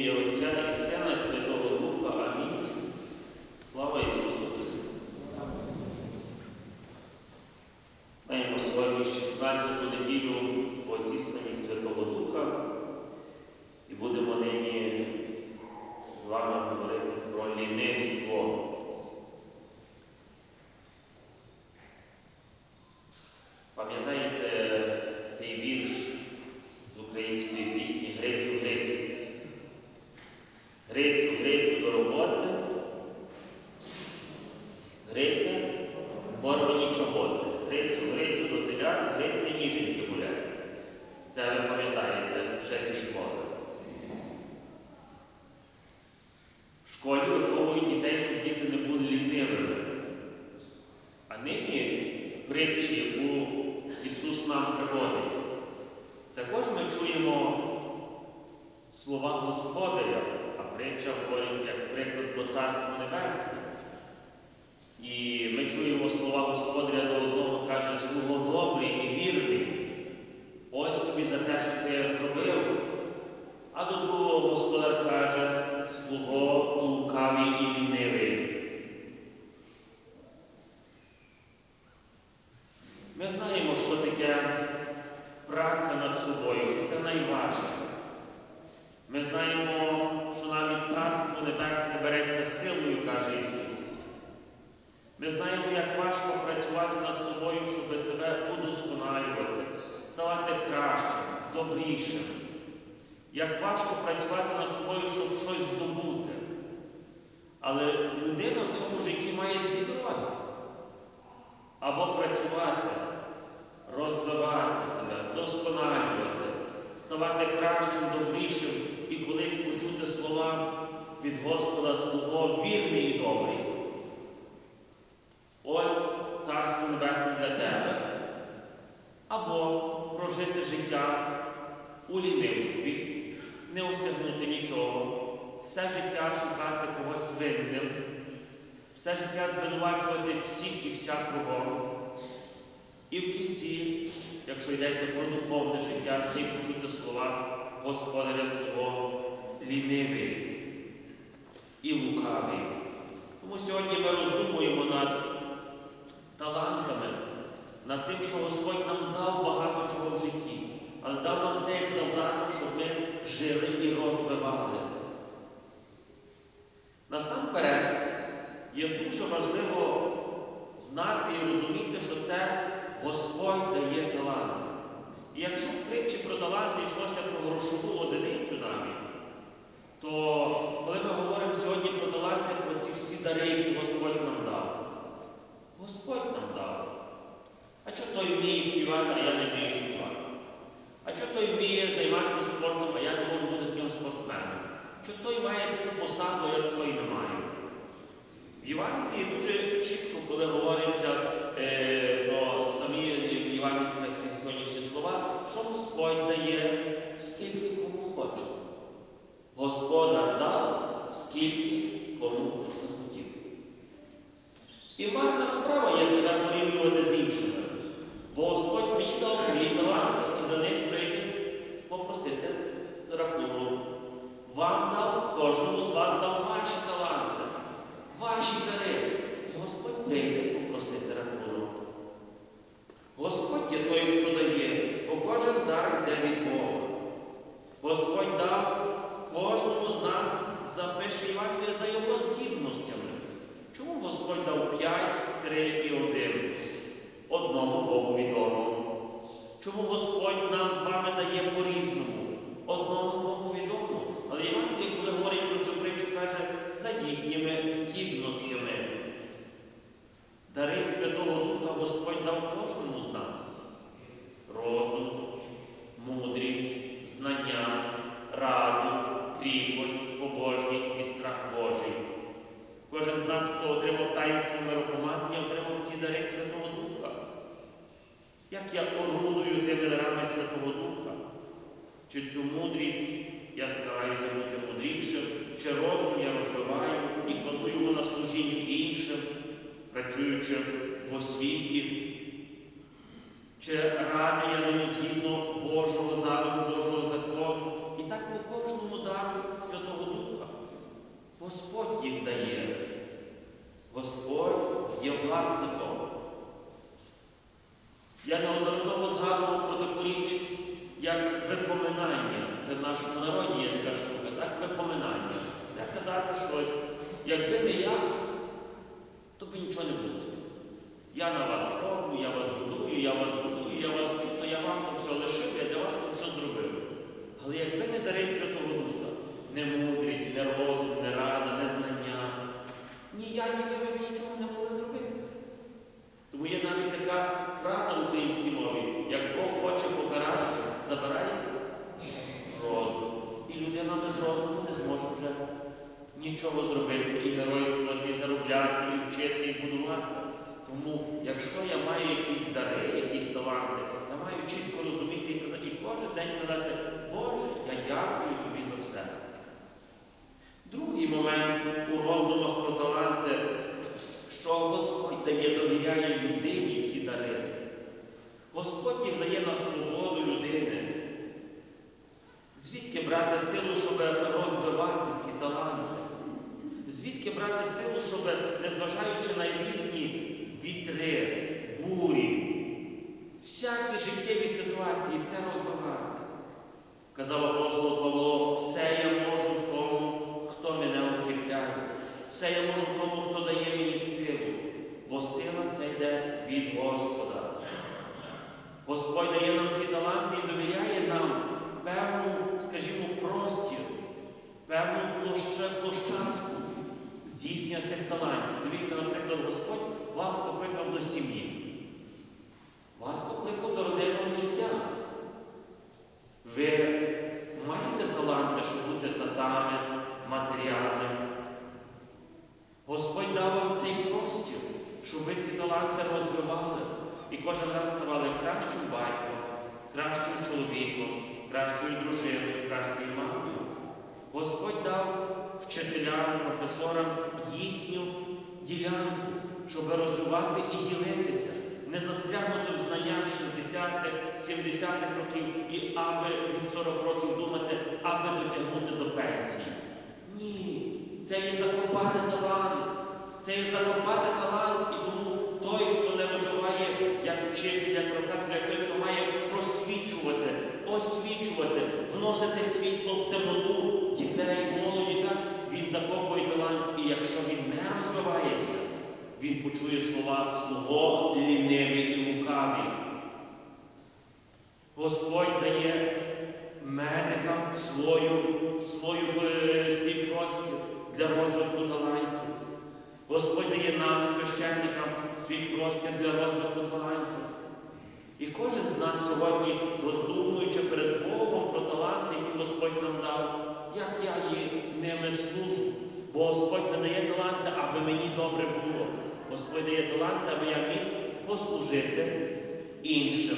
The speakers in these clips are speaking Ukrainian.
І Отця і Сина, Святого Духа. Амінь. Слава Ісусу Христу. Маємо сьогодні 16 неділю по зісненні Святого Духа і будемо нині з вами говорити про лінивство. Грицю, Грицю до роботи. Гриця, горбані нічого. Грицю, Грицю до теля, Гриця ніженьки гуляють. Це ви пам'ятаєте ще зі школи. В школі добрішим, як важко працювати над собою, щоб щось здобути. Але людина в цьому житті має дві дороги. Або працювати, розвивати себе, досконалювати, ставати кращим, добрішим і колись почути слова від Господа Слово вірний і добрий. почне звинувачувати всіх і вся кругом. І в кінці, якщо йдеться про духовне життя, ще почути слова Господаря свого лінивий і лукавий. Тому сьогодні ми роздумуємо над той вміє співати, а я не вмію співати? А чого той вміє займатися спортом, а я не можу бути таким спортсменом? Чи той має таку посаду, а я такої не маю? В Євангелії дуже чітко, коли говориться. e puritate. Я на вас роблю, я вас будую, я вас будую, я вас то я вам то все лишив, я для вас то все зробив. Але якби не дари Святого Духа, не мудрість, не розум, не рада, не знання, ні я, ні ви б нічого не могли зробити. Тому є навіть така фраза в українській мові, як Бог хоче покарати, забирає розум. І людина без розуму не зможе вже нічого зробити, і геройствувати, і заробляти, і вчити, і будувати. Тому, якщо я маю якісь дари, якісь таланти, я маю чітко розуміти і казати, і кожен день казати, Боже, я дякую тобі за все. Другий момент у роздумах про таланти, що Господь дає, довіряє людині ці дари. Господь їм дає на свободу людини. Звідки брати силу, щоб розвивати ці таланти? Звідки брати силу, щоб, незважаючи на різні вітри, бурі, всякі життєві ситуації, це розвивати? Казав апостол Павло, все я можу тому, хто мене укріпляє. Все я можу тому, хто дає мені силу, бо сила це йде від Господа. Господь дає нам ці таланти і довіряє нам певну, скажімо, простір, певну площа- площадку здійснення цих талантів. Дивіться, наприклад, Господь вас покликав до сім'ї. Вас покликав до родинного життя. Ви маєте таланти, щоб бути татами, матерями. Господь дав вам цей простір, щоб ви ці таланти розвивали і кожен раз ставали кращим батьком, кращим чоловіком, кращою дружиною, кращою мамою. Господь дав вчителям, професорам їхню ділянку, щоб розвивати і ділитися, не застрягнути в знаннях 60-х, 70-х років і аби від 40 років думати, аби дотягнути до пенсії. Ні, це є закопати талант. Це є закопати талант, і тому той, хто не розвиває як вчитель, як професор, як той, хто має просвічувати, освічувати, вносити світло в темноту дітей, молоді, так, він закопує талант, і якщо він не розвивається, він почує слова свого лінивий і лукавий. Господь дає медикам свою, свою, е, свій простір для розвитку талантів. Господь дає нам, священникам, свій простір для розвитку талантів. І кожен з нас сьогодні, роздумуючи перед Богом про таланти, які Господь нам дав, як я їх ними служу. Бо Господь не дає таланти, аби мені добре було. Господь дає таланти, аби я міг послужити іншим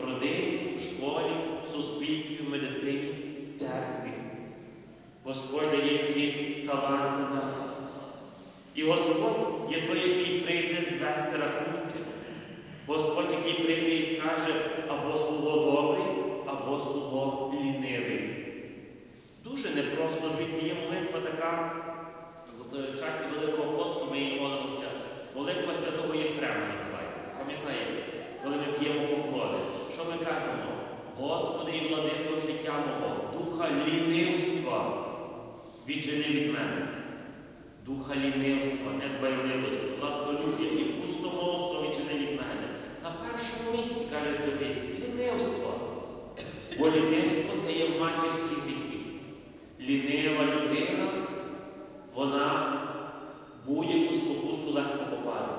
в родині, в школі, в суспільстві, в медицині, в церкві. Господь дає ці таланти нам. І Господь є той, який прийде звести рахунки. Господь, який прийде і скаже, або слуго добрий, або слуго лінивий. Дуже непросто, дивіться, є молитва така, в часі Великого посту ми її молимося. Молитва Святого Єфрема називається. Пам'ятаєте, коли ми п'ємо поклони. Що ми кажемо? Господи і владико життя мого, духа лінивства віджени від мене. Духа лінивства, недбайливості, власнолюб'я і пустомовство відчини від мене. На першому місці, каже святий, лінивство. Бо лінивство це є матір всіх гріхів. Лінива людина, вона будь-яку спокусу легко попаде.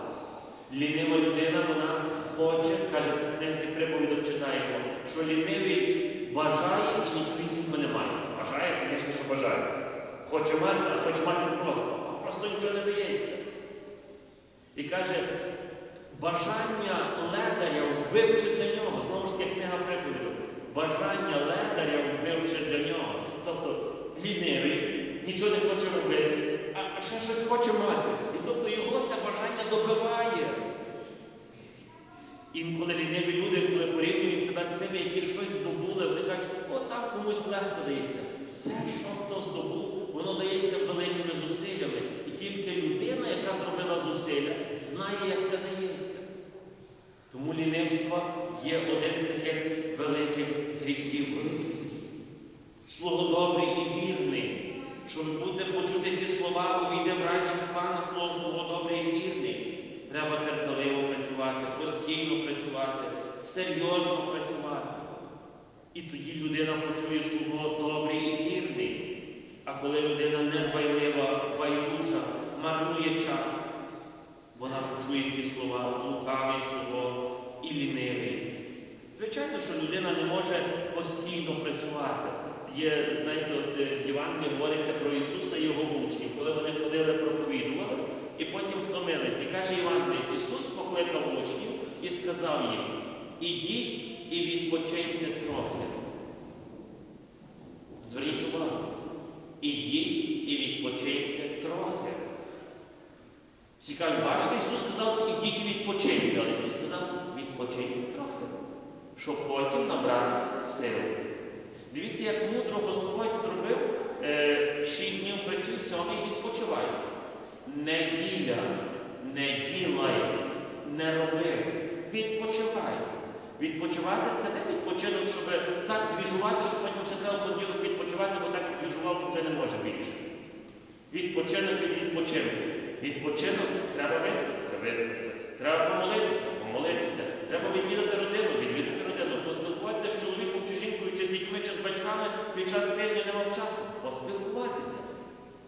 Лінива людина, вона хоче, каже, в книзі приповідок читаємо, що лінивий бажає і нічого не має. Бажає, звісно, що бажає. Хоче мати, а хоче мати просто. А просто нічого не дається. І каже, бажання ледаря вбивче для нього. Знову ж таки книга приповідок. Бажання ледаря вбивче для нього. Тобто лінивий, нічого не хоче робити, а ще щось хоче мати. І тобто його це бажання добиває. Інколи ліниві люди, коли порівнюють себе з тими, які щось здобули, вони кажуть, о, там комусь легко дається. Все, що хто здобув, воно дається великими зусиллями. І тільки людина, яка зробила зусилля, знає, як це дається. Тому лінивство є один з таких великих гріхів. Слово добрий і вірний, щоб бути почути ці слова, увійде в радість пана, слово добрий і вірний. Треба терпеливо серйозно працювати. І тоді людина почує слово добрий і вірний. А коли людина недбайлива, байдужа, марнує час, вона почує ці слова лукавий слово і лінивий. Звичайно, що людина не може постійно працювати. Є, знаєте, от е, в говориться про Ісуса і його учнів, коли вони ходили, проповідували, і потім втомились. І каже Євангелій, Ісус покликав учнів і сказав їм, ідіть і відпочиньте трохи. Зверніть увагу. Ідіть і відпочиньте трохи. Всі кажуть, бачите, Ісус сказав, ідіть і відпочиньте, але Ісус сказав, відпочиньте трохи, щоб потім набратися сили. Дивіться, як мудро Господь зробив, е, шість днів працюй, сьомий відпочивай. Неділя, не ділай, не роби. Відпочивай. Відпочивати це не відпочинок, щоб так двіжувати, що потім ще треба понеділок відпочивати, бо так двіжував, що вже не може більше. Відпочинок від відпочинку. Відпочинок треба виспатися, виспатися. Треба помолитися, помолитися. Треба відвідати родину, відвідати родину, поспілкуватися з чоловіком чи жінкою, чи з дітьми, чи з батьками під час тижня не мав часу. Поспілкуватися.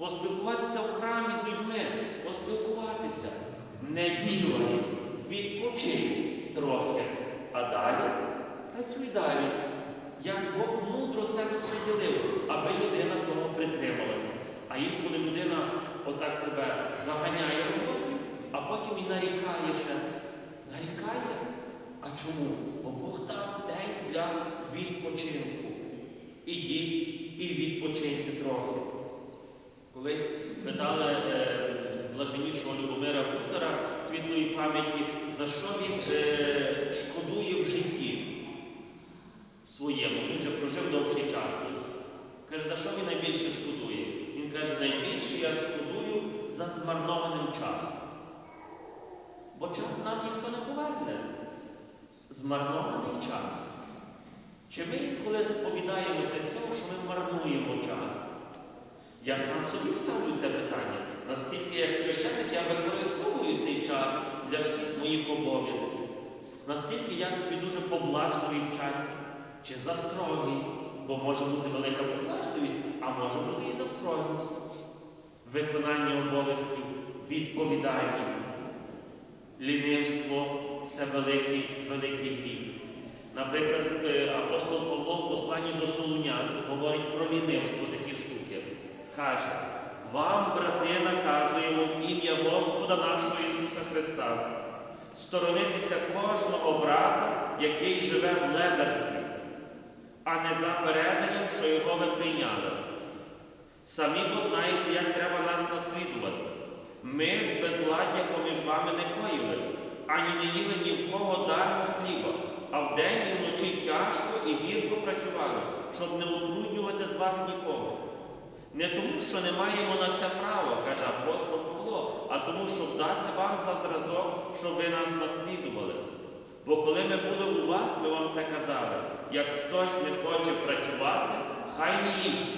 Поспілкуватися в храмі з людьми, поспілкуватися. Не ділай, відпочинь трохи. А далі працюй далі. Як Бог мудро це розподілив, аби людина того притрималася. А інколи людина отак себе заганяє роботою, а потім і нарікає ще. Нарікає. А чому? Бо Бог дав день для відпочинку. Ідіть і відпочиньте трохи. Колись питали е, блаженнішого Любомира Гузара світлої пам'яті, за що він е, шкодує в житті своєму. Він вже прожив довший час. Каже, за що він найбільше шкодує? Він каже, найбільше я шкодую за змарнованим часом. Бо час нам ніхто не поверне. Змарнований час. Чи ми інколи сповідаємося з цього, що ми марнуємо час? Я сам собі ставлю це питання, наскільки як священник я використовую цей час для всіх моїх обов'язків, наскільки я собі дуже поблажливий в часі, чи застрогий, бо може бути велика поблажливість, а може бути і застрогість. Виконання обов'язків, відповідальність, лінивство це великий, великий гріх. Наприклад, е, апостол Павло в посланні до Солунян говорить про лінивство такі штуки. Каже, вам, брати, наказуємо ім'я Господа Ісуса Христа, сторонитися кожного брата, який живе в ледарстві, а не за що його ви прийняли. Самі бо знаєте, як треба нас наслідувати. Ми ж безладдя поміж вами не коїли, ані не їли ні в кого дармо хліба, а вдень і вночі тяжко і гірко працювали, щоб не утруднювати з вас нікого. Не тому, що не маємо на це право, каже апостол Павло, а тому, щоб дати вам за зразок, щоб ви нас наслідували. Бо коли ми були у вас, ми вам це казали, як хтось не хоче працювати, хай не їсть.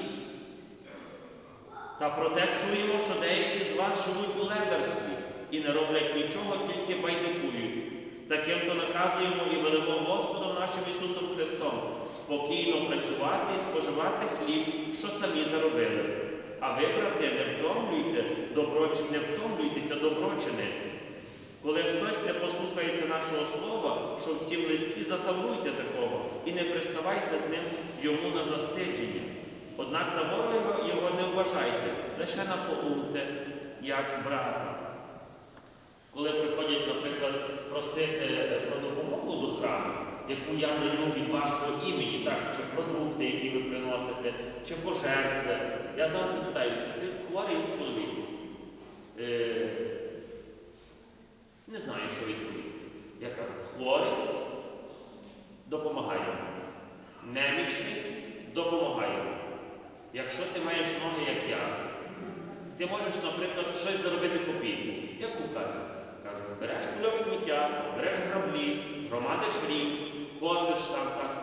Та проте чуємо, що деякі з вас живуть у ледарстві і не роблять нічого, тільки байдикують. Таким то наказуємо і велимо Господом нашим Ісусом Христом спокійно працювати і споживати хліб, що самі заробили. А ви, брати, не втомлюйте, доброч... не втомлюйтеся доброчини. Коли хтось не послухається нашого слова, що в цім листі затавруйте такого і не приставайте з ним йому на застидження. Однак за ворога його не вважайте, лише напоумте, як брата. Коли приходять, наприклад, просити е, про допомогу до храму, яку я даю від вашого імені, так, чи продукти, які ви приносите, чи пожертви, я завжди питаю, ти хворий чоловік? Е, не знаю, що відповісти. Я кажу, хворий, допомагаю. Немічний, допомагаю. Якщо ти маєш ноги, як я, ти можеш, наприклад, щось заробити копійку. Яку? Кажу, береш кульок сміття, береш граблі, громадиш рік, косиш там так,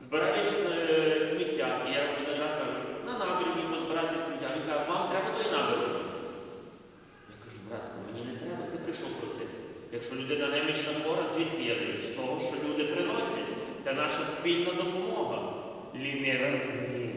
збираєш е, сміття. І я один раз кажу, на набережні позбирати сміття. Він каже, вам треба тої набережної. Я кажу, братку, мені не треба, ти прийшов просити. Якщо людина немічна хвора, звідки я даю? З того, що люди наша спільна допомога. Лінивим ні.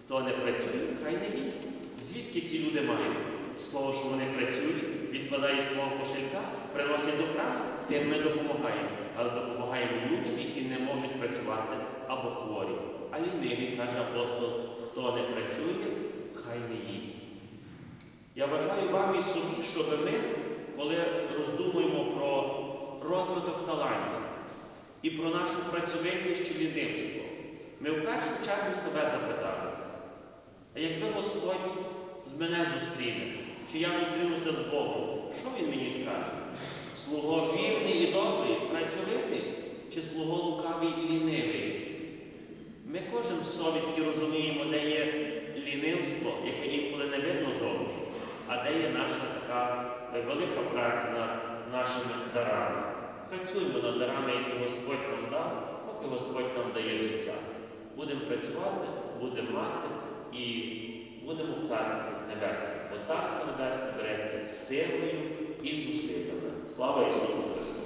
Хто не працює, хай не їсть. Звідки ці люди мають? Слово, що вони працюють, відкладає свого кошелька, приносять до храму, цим ми допомагаємо. Але допомагаємо людям, які не можуть працювати або хворі. А лінивий, каже апостол, хто не працює, хай не їсть. Я бажаю вам і собі, щоб ми, коли роздумуємо про розвиток талантів і про нашу працьовитість чи лінивство, ми в першу чергу себе запитали, а якби Господь з мене зустріне, чи я зустрінуся з Богом, що Він мені скаже? Слуго вірний і добрий, працьовитий, чи слуго лукавий і лінивий? Кожен в совісті розуміємо, де є лінивство, яке інколи не видно зовні, а де є наша така велика праця над нашими дарами. Працюємо над дарами, які Господь нам дав, поки Господь нам дає життя. Будемо працювати, будемо мати і будемо в Царстві Небесному. Бо Царство Небесне береться з силою і зусиллями. Слава Ісусу Христу!